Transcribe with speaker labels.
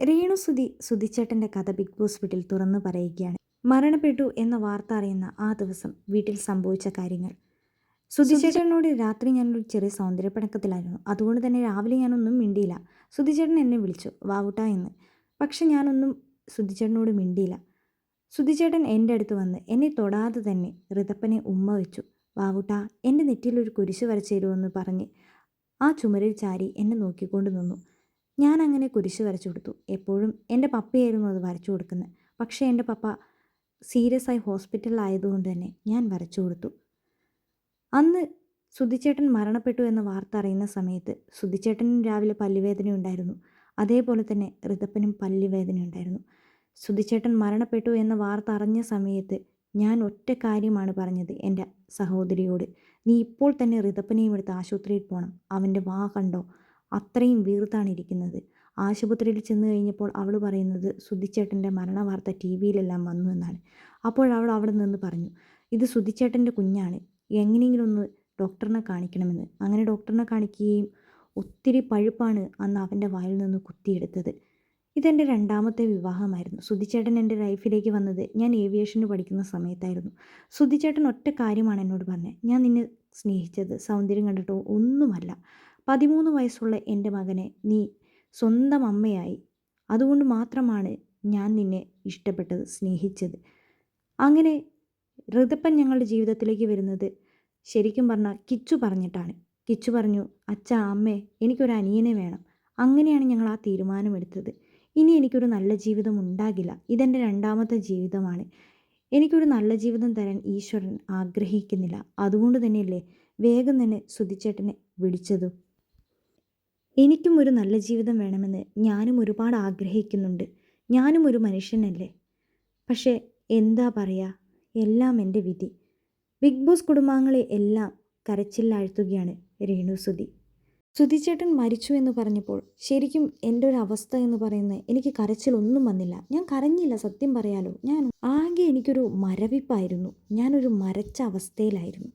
Speaker 1: രേണു സുധി സുധിച്ചേട്ടന്റെ കഥ big boss വീട്ടിൽ തുറന്നു പറയുകയാണ്. മരണപ്പെട്ടു എന്ന വാർത്ത അറിയുന്ന ആ ദിവസം വീട്ടിൽ സംഭവിച്ച കാര്യങ്ങൾ. സുധിച്ചേട്ടനോട് രാത്രി ഞാനൊരു ചെറിയ സൗന്ദര്യപ്പണക്കത്തിലായിരുന്നു. അതുകൊണ്ട് തന്നെ രാവിലെ ഞാനൊന്നും മിണ്ടിയില്ല. സുധിച്ചേട്ടൻ എന്നെ വിളിച്ചു വാവുട്ട എന്ന്. പക്ഷെ ഞാനൊന്നും സുധിച്ചേട്ടനോട് മിണ്ടിയില്ല. സുധിച്ചേട്ടൻ എന്റെ അടുത്ത് വന്ന് എന്നെ തൊടാതെ തന്നെ ഋതപ്പനെ ഉമ്മ വെച്ചു. വാവുട്ട എന്റെ നെറ്റിയിലൊരു കുരിശ് വരച്ചു തരുമെന്ന് പറഞ്ഞ് ആ ചുമരിൽ ചാരി എന്നെ നോക്കിക്കൊണ്ട് നിന്നു. ഞാൻ അങ്ങനെ കുരിശ് വരച്ചു കൊടുത്തു. എപ്പോഴും എന്റെ പപ്പയായിരുന്നു അത് വരച്ചു കൊടുക്കുന്നത്. പക്ഷേ എന്റെ പപ്പ സീരിയസ് ആയി ഹോസ്പിറ്റലിലായതുകൊണ്ട് തന്നെ ഞാൻ വരച്ചു കൊടുത്തു. അന്ന് സുധിച്ചേട്ടൻ മരണപ്പെട്ടു എന്ന വാർത്ത അറിയുന്ന സമയത്ത് സുധിച്ചേട്ടനും രാവിലെ പല്ലുവേദന ഉണ്ടായിരുന്നു. അതേപോലെ തന്നെ ഋതപ്പനും പല്ലുവേദന ഉണ്ടായിരുന്നു. സുധിച്ചേട്ടൻ മരണപ്പെട്ടു എന്ന വാർത്ത അറിഞ്ഞ സമയത്ത് ഞാൻ ഒറ്റ കാര്യമാണ് പറഞ്ഞത് എന്റെ സഹോദരിയോട്. നീ ഇപ്പോൾ തന്നെ ഋതപ്പനെയും എടുത്ത് ആശുപത്രിയിൽ പോകണം അവന്റെ വാ കണ്ടോ? അത്രയും വീർത്താണ് ഇരിക്കുന്നത് ആശുപത്രിയിൽ ചെന്ന് കഴിഞ്ഞപ്പോൾ അവൾ പറയുന്നത് സുധിച്ചേട്ടന്റെ മരണവാർത്ത ടി വിയിലെല്ലാം വന്നു എന്നാണ്. അപ്പോൾ അവൾ അവിടെ നിന്ന് പറഞ്ഞു ഇത് സുധിച്ചേട്ടന്റെ കുഞ്ഞാണ്. എങ്ങനെയെങ്കിലും ഒന്ന് ഡോക്ടറിനെ കാണിക്കണമെന്ന്. അങ്ങനെ ഡോക്ടറിനെ കാണിക്കുകയും ഒത്തിരി പഴുപ്പാണ് അന്ന് അവന്റെ വായിൽ നിന്ന് കുത്തിയെടുത്തത്. ഇതെന്റെ രണ്ടാമത്തെ വിവാഹമായിരുന്നു. സുധിച്ചേട്ടൻ എന്റെ ലൈഫിലേക്ക് വന്നത് ഞാൻ ഏവിയേഷന് പഠിക്കുന്ന സമയത്തായിരുന്നു. സുധിച്ചേട്ടൻ ഒറ്റ കാര്യമാണ് എന്നോട് പറഞ്ഞത്. ഞാൻ നിന്നെ സ്നേഹിച്ചത് സൗന്ദര്യം കണ്ടിട്ടോ ഒന്നുമല്ല. പതിമൂന്ന് വയസ്സുള്ള എന്റെ മകനെ നീ സ്വന്തം അമ്മയായി. അതുകൊണ്ട് മാത്രമാണ് ഞാൻ നിന്നെ ഇഷ്ടപ്പെട്ടത് സ്നേഹിച്ചത്. അങ്ങനെ ഋതപ്പൻ ഞങ്ങളുടെ ജീവിതത്തിലേക്ക് വരുന്നത് ശരിക്കും പറഞ്ഞാൽ കിച്ചു പറഞ്ഞിട്ടാണ്. കിച്ചു പറഞ്ഞു അച്ഛ അമ്മേ എനിക്കൊരു അനിയനെ വേണം. അങ്ങനെയാണ് ഞങ്ങൾ ആ തീരുമാനമെടുത്തത്. ഇനി എനിക്കൊരു നല്ല ജീവിതം ഉണ്ടാകില്ല. ഇതെന്റെ രണ്ടാമത്തെ ജീവിതമാണ്. എനിക്കൊരു നല്ല ജീവിതം തരാൻ ഈശ്വരൻ ആഗ്രഹിക്കുന്നില്ല. അതുകൊണ്ട് തന്നെയല്ലേ വേഗം തന്നെ സുധിച്ചേട്ടനെ വിളിച്ചതും. എനിക്കും ഒരു നല്ല ജീവിതം വേണമെന്ന് ഞാനും ഒരുപാട് ആഗ്രഹിക്കുന്നുണ്ട്. ഞാനും ഒരു മനുഷ്യനല്ലേ? പക്ഷേ എന്താ പറയുക എല്ലാം എന്റെ വിധി. ബിഗ് ബോസ് കുടുംബാംഗങ്ങളെ എല്ലാം കരച്ചിലാഴ്ത്തുകയാണ് രേണു സുധി. സുധിച്ചേട്ടൻ മരിച്ചു എന്ന് പറഞ്ഞപ്പോൾ ശരിക്കും എന്റെ ഒരു അവസ്ഥ എന്ന് പറയുന്നത് എനിക്ക് കരച്ചിലൊന്നും വന്നില്ല. ഞാൻ കരഞ്ഞില്ല സത്യം പറയാലോ. ഞാൻ ആകെ എനിക്കൊരു മരവിപ്പായിരുന്നു. ഞാനൊരു മരച്ച അവസ്ഥയിലായിരുന്നു.